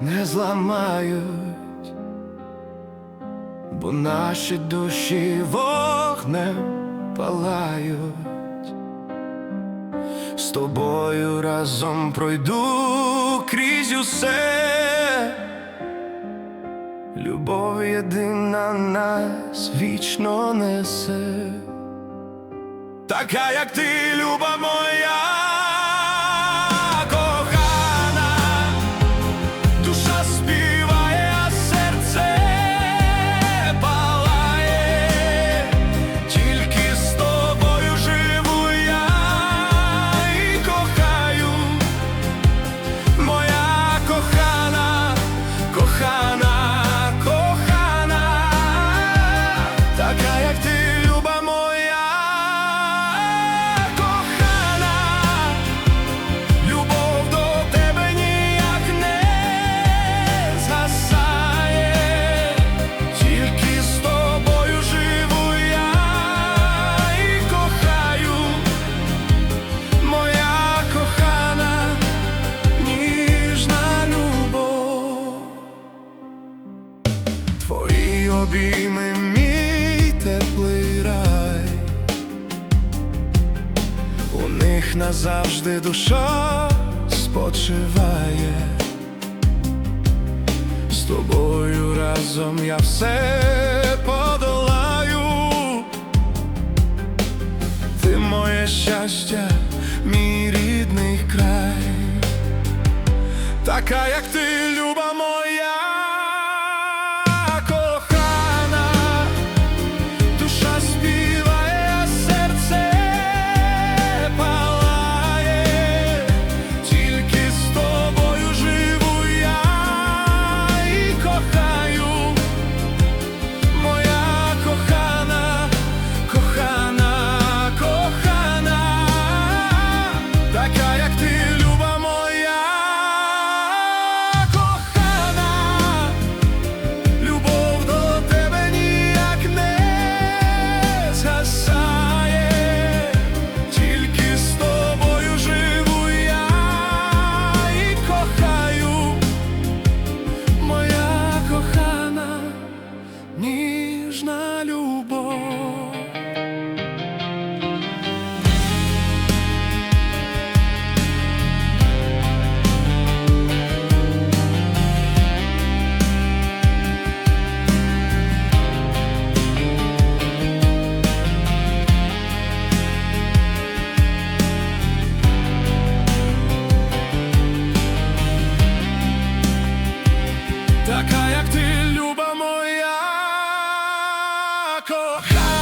не зламають, бо наші душі вогнем палають, з тобою разом пройду крізь усе, любов єдина нас вічно несе, така, як ти, люба моя. обійми мій теплий рай, у них назавжди душа спочиває, з тобою разом я все подолаю, ти моє щастя, мій рідний край, така, як ти люба. kocham